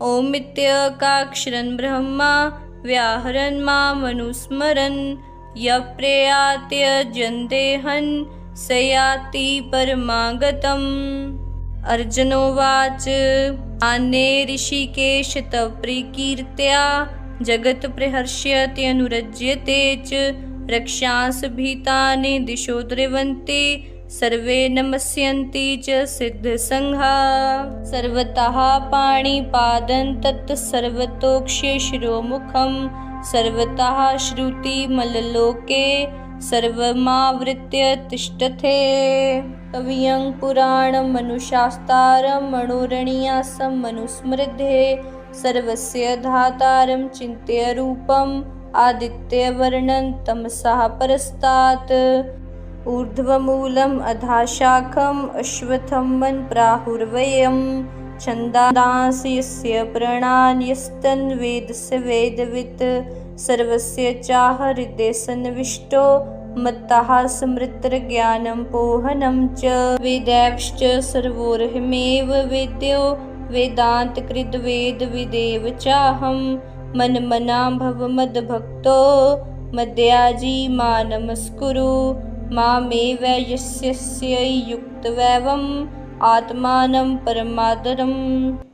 ओमित्यकाक्षरन् ब्रह्मा, व्याहरन् मामनुस्मरन् यप्रयात्यजन्तेऽहन् स याति परमागतम्। अर्जुनोवाच अन्ये ऋषिकेश तव प्रकीर्त्या जगत्प्रहर्ष्यति अनुरज्यते च, रक्षांस भीतानि दिशो द्रवन्ति सर्वे नमस्यन्ति च सिद्धसङ्घा। सर्वतः पाणिपादं तत् सर्वतोक्ष्य शिरोमुखं सर्वतः श्रुतिमल्लोके सर्वमावृत्य तिष्ठते। कवियं पुराणमनुशास्तारं मनोरणीयासं मनुस्मृध्ये सर्वस्य धातारं चिन्त्य रूपम् आदित्यवर्णं तमसः परस्तात् ऊर्ध्वमूलम् अधाशाखम् अश्वत्थं वन्प्राहुर्वयं छन्दांसि यस्य प्रणान्यस्तन्वेद स वेदवित् सर्वस्य चाहृदे सन्निविष्टो मत्तः स्मृतिर्ज्ञानं पोहनं च वेदैश्च सर्वोर्हमेव वेद्यो वेदान्तकृद्वेदविदेव चाहं मन्मना भव मद्भक्तो मद्याजी नमस्कुरु मामे वैयस्यस्य युक्तवैवम् आत्मानं परमादरम्